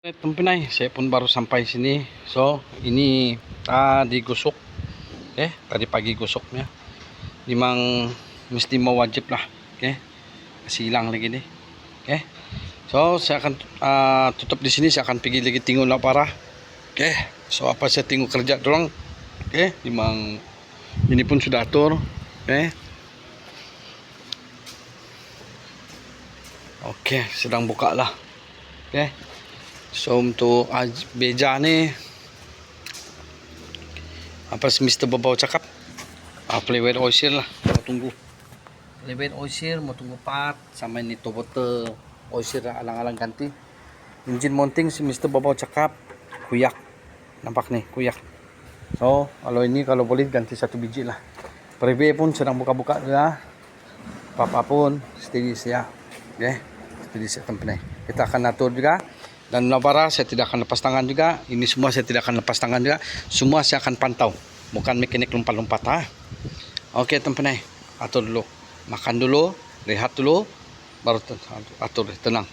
Itong Pinay, saya pun baru sampai sini. So, ini tadi gusok. Eh, tadi pagi gusoknya. Memang mesti mau wajib lah. Oke. Kasih hilang lagi nih. Oke. So, saya akan ah, tutup di sini. Saya akan pergi lagi tinggal lah para. Oke. So, apa saya tinggal kerja doang. Oke. Memang ini pun sudah atur. Oke. Oke, sedang buka lah. Oke. So untuk beja ni apa si Mr. Babau cakap? Ah, Playwet Oisir lah. Mau tunggu. Playwet Oisir mau tunggu part sama ini Tobote Oisir alang-alang ganti. Engine mounting si Mr. Babau cakap kuyak. Nampak nih kuyak. So kalau ini kalau boleh ganti satu biji lah. Preve pun sedang buka-buka ya. Papa pun steady siya. Okay. Steady tempat Kita akan atur juga. Dan Navara saya tidak akan lepas tangan juga. Ini semua saya tidak akan lepas tangan juga. Semua saya akan pantau. Bukan mekanik lompat-lompat ha. Oke teman Atur dulu. Makan dulu. Rehat dulu. Baru atur tenang.